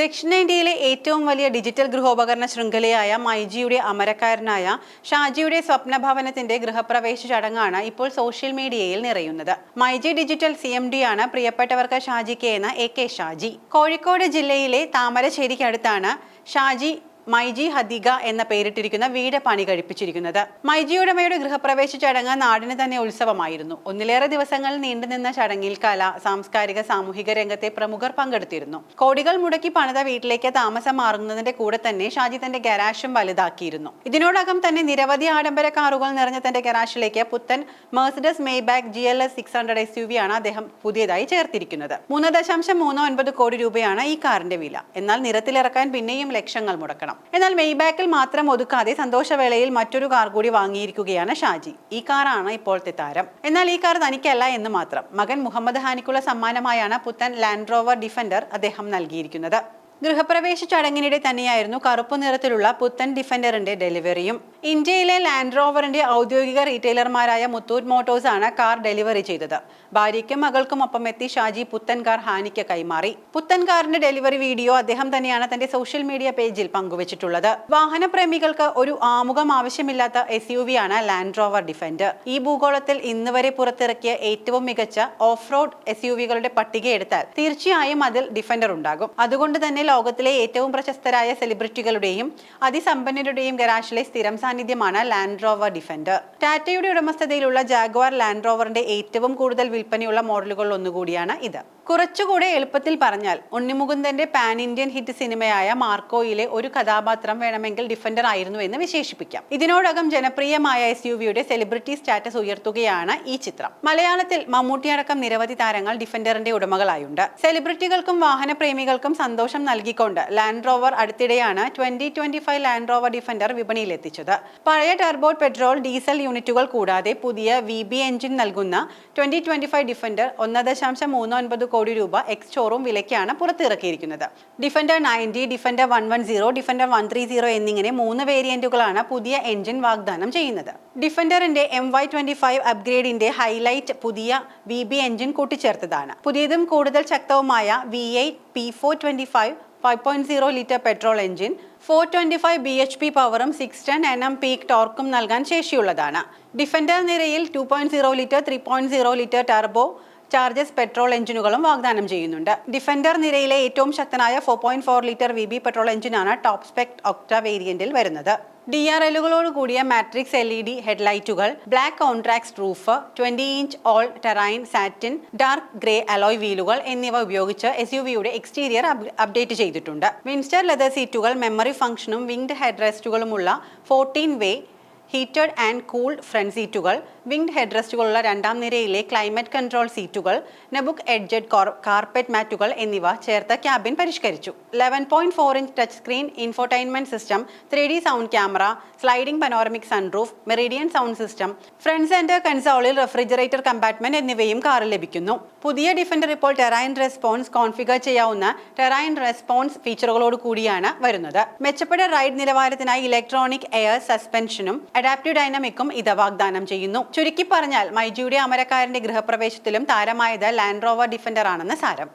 ദക്ഷിണേന്ത്യയിലെ ഏറ്റവും വലിയ ഡിജിറ്റൽ ഗൃഹോപകരണ ശൃംഖലയായ മൈജിയുടെ അമരക്കാരനായ ഷാജിയുടെ സ്വപ്നഭവനത്തിന്റെ ഗൃഹപ്രവേശ ചടങ്ങാണ് ഇപ്പോൾ സോഷ്യൽ മീഡിയയിൽ നിറയുന്നത്. MyG digital C M D ആണ് പ്രിയപ്പെട്ടവർക്ക് ഷാജിക്ക് എന്ന എ കെ ഷാജി. കോഴിക്കോട് ജില്ലയിലെ താമരശ്ശേരിക്കടുത്താണ് ഷാജി മൈജി ഹദിക എന്ന പേരിട്ടിരിക്കുന്ന വീട് പണി കഴിപ്പിച്ചിരിക്കുന്നത് മൈജിയുടമയുടെ ഗൃഹപ്രവേശ ചടങ്ങ് നാടിന് തന്നെ ഉത്സവമായിരുന്നു. ഒന്നിലേറെ ദിവസങ്ങൾ നീണ്ടുനിന്ന ചടങ്ങിൽ കല സാംസ്കാരിക സാമൂഹിക രംഗത്തെ പ്രമുഖർ പങ്കെടുത്തിരുന്നു. കോടികൾ മുടക്കി പണിത വീട്ടിലേക്ക് താമസം മാറുന്നതിന്റെ കൂടെ തന്നെ ഷാജി തന്റെ ഗരാഷും വലുതാക്കിയിരുന്നു. ഇതിനോടകം തന്നെ നിരവധി ആഡംബര കാറുകൾ നിറഞ്ഞ തന്റെ ഗരാഷിലേക്ക് പുത്തൻ Mercedes Maybach G L S six hundred S U V ആണ് അദ്ദേഹം പുതിയതായി ചേർത്തിരിക്കുന്നത്. മൂന്ന് ദശാംശം മൂന്ന് ഒൻപത് കോടി രൂപയാണ് ഈ കാറിന്റെ വില. എന്നാൽ നിരത്തിലിറക്കാൻ പിന്നെയും ലക്ഷങ്ങൾ മുടക്കണം. എന്നാൽ മെയ് ബാക്കിൽ മാത്രം ഒതുക്കാതെ സന്തോഷവേളയിൽ മറ്റൊരു കാർ കൂടി വാങ്ങിയിരിക്കുകയാണ് ഷാജി. ഈ കാറാണ് ഇപ്പോഴത്തെ താരം. എന്നാൽ ഈ കാർ തനിക്കല്ല എന്ന് മാത്രം. മകൻ മുഹമ്മദ് ഹാനിക്കുള്ള സമ്മാനമായാണ് പുത്തൻ ലാൻഡ് റോവർ ഡിഫൻഡർ അദ്ദേഹം നൽകിയിരിക്കുന്നത്. ഗൃഹപ്രവേശ ചടങ്ങിനിടെ തന്നെയായിരുന്നു കറുപ്പ് നിറത്തിലുള്ള പുത്തൻ ഡിഫൻഡറിന്റെ ഡെലിവറിയും. ഇന്ത്യയിലെ ലാൻഡ് റോവറിന്റെ ഔദ്യോഗിക റീറ്റെയിലർമാരായ മുത്തൂറ്റ് മോട്ടോഴ്സ് ആണ് കാർ ഡെലിവറി ചെയ്തത്. ഭാര്യയ്ക്കും മകൾക്കും ഒപ്പം എത്തി ഷാജി പുത്തൻ കാർ ഹാനിക്ക് കൈമാറി. പുത്തൻ കാറിന്റെ ഡെലിവറി വീഡിയോ അദ്ദേഹം തന്നെയാണ് തന്റെ സോഷ്യൽ മീഡിയ പേജിൽ പങ്കുവച്ചിട്ടുള്ളത്. വാഹനപ്രേമികൾക്ക് ഒരു ആമുഖം ആവശ്യമില്ലാത്ത എസ് യു വി ആണ് ലാൻഡ് റോവർ ഡിഫൻഡർ. ഈ ഭൂഗോളത്തിൽ ഇന്ന് വരെ പുറത്തിറക്കിയ ഏറ്റവും മികച്ച ഓഫ് റോഡ് എസ് യു വികളുടെ പട്ടിക എടുത്താൽ തീർച്ചയായും അതിൽ ഡിഫൻഡർ ഉണ്ടാകും. അതുകൊണ്ട് തന്നെ ലോകത്തിലെ ഏറ്റവും പ്രശസ്തരായ സെലിബ്രിറ്റികളുടെയും അതിസമ്പന്നരുടെയും ഗരാഷിലെ സ്ഥിരം സാന്നിധ്യമാണ് ലാൻഡ് റോവർ ഡിഫൻഡർ ടാറ്റയുടെ ഉടമസ്ഥതയിലുള്ള ജാഗ്വാർ ലാൻഡ് റോവറിന്റെ ഏറ്റവും കൂടുതൽ വിൽപ്പനയുള്ള മോഡലുകളിൽ ഒന്നുകൂടിയാണ് ഇത്. കുറച്ചുകൂടെ എളുപ്പത്തിൽ പറഞ്ഞാൽ ഉണ്ണിമുകുന്ദന്റെ പാൻ ഇന്ത്യൻ ഹിറ്റ് സിനിമയായ മാർക്കോയിലെ ഒരു കഥാപാത്രം വേണമെങ്കിൽ ഡിഫൻഡർ ആയിരുന്നു എന്ന് വിശേഷിപ്പിക്കാം. ഇതിനോടകം ജനപ്രിയമായ എസ് യു വിയുടെ സെലിബ്രിറ്റി സ്റ്റാറ്റസ് ഉയർത്തുകയാണ് ഈ ചിത്രം. മലയാളത്തിൽ മമ്മൂട്ടി അടക്കം നിരവധി താരങ്ങൾ ഡിഫൻഡറിന്റെ ഉടമകളായുണ്ട്. സെലിബ്രിറ്റികൾക്കും വാഹന പ്രേമികൾക്കും സന്തോഷം നൽകിക്കൊണ്ട് ലാൻഡ് റോവർ അടുത്തിടെയാണ് twenty twenty five Land Rover Defender വിപണിയിൽ എത്തിച്ചത് പഴയ ടർബോ പെട്രോൾ ഡീസൽ യൂണിറ്റുകൾ കൂടാതെ പുതിയ വി ബി എഞ്ചിൻ നൽകുന്ന ട്വന്റി ട്വന്റി ഫൈവ് ഡിഫൻഡർ ഒന്ന് ദശാംശം മൂന്ന് ഒൻപത് കോടി രൂപ എക്സ് ഷോറൂം വിലയ്ക്കാണ് പുറത്തിറക്കിയിരിക്കുന്നത്. Defender ninety Defender one one zero Defender one three zero എന്നിങ്ങനെ മൂന്ന് വേരിയന്റുകളാണ് പുതിയ എഞ്ചിൻ വാഗ്ദാനം ചെയ്യുന്നത്. ഡിഫൻഡറിന്റെ എം വൈ ട്വന്റി ഫൈവ് അപ്ഗ്രേഡിന്റെ ഹൈലൈറ്റ് പുതിയ വി ബി എഞ്ചിൻ കൂട്ടിച്ചേർത്തതാണ്. പുതിയതും കൂടുതൽ ശക്തവുമായ V eight P four twenty five five point zero litre petrol engine four twenty five B H P പവറും six ten N M peak ടോർക്കും നൽകാൻ ശേഷിയുള്ളതാണ്. Defender നിരയിൽ two point zero litre three point zero litre turbo charged petrol എഞ്ചിനുകളും വാഗ്ദാനം ചെയ്യുന്നുണ്ട്. Defender നിരയിലെ ഏറ്റവും ശക്തനായ four point four litre V B petrol എഞ്ചിനാണ് ടോപ്പ് സ്പെക്ട് ഒക്ട വേരിയന്റിൽ വരുന്നത്. ഡി ആർ എല്ലുകളോട് കൂടിയ matrix L E D ഹെഡ്ലൈറ്റുകൾ black contrast roof twenty inch all terrain satin dark grey alloy വീലുകൾ എന്നിവ ഉപയോഗിച്ച് എസ് യു വിയുടെ എക്സ്റ്റീരിയർ അപ്ഡേറ്റ് ചെയ്തിട്ടുണ്ട്. Windsor leather സീറ്റുകൾ മെമ്മറി ഫംഗ്ഷനും winged head റെസ്റ്റുകളുമുള്ള fourteen way heated and cooled front seats winged head റെസ്റ്റുകളുള്ള രണ്ടാം നിരയിലെ climate control സീറ്റുകൾ നെബുക്ക് edged carpet മാറ്റുകൾ എന്നിവ ചേർത്ത cabin പരിഷ്കരിച്ചു. Eleven point four inch touch screen infotainment system three D sound camera sliding panoramic sunroof Meridian sound system front centre കൺസോളിൽ refrigerator compartment എന്നിവയും കാറിൽ ലഭിക്കുന്നു. പുതിയ ഡിഫൻഡർ ഇപ്പോൾ ടെറൈൻ റെസ്പോൺസ് കോൺഫിഗർ ചെയ്യാവുന്ന ടെറൈൻ റെസ്പോൺസ് ഫീച്ചറുകളോട് കൂടിയാണ് വരുന്നത്. മെച്ചപ്പെട്ട റൈഡ് നിലവാരത്തിനായി ഇലക്ട്രോണിക് എയർ സസ്പെൻഷനും അഡാപ്റ്റീവ് ഡൈനാമിക്കും ഇത് വാഗ്ദാനം ചെയ്യുന്നു. ചുരുക്കി പറഞ്ഞാൽ മൈജിയുടെ അമരക്കാരന്റെ ഗൃഹപ്രവേശത്തിലും താരമായത് ലാൻഡ് റോവർ ഡിഫൻഡർ ആണെന്ന് സാരം.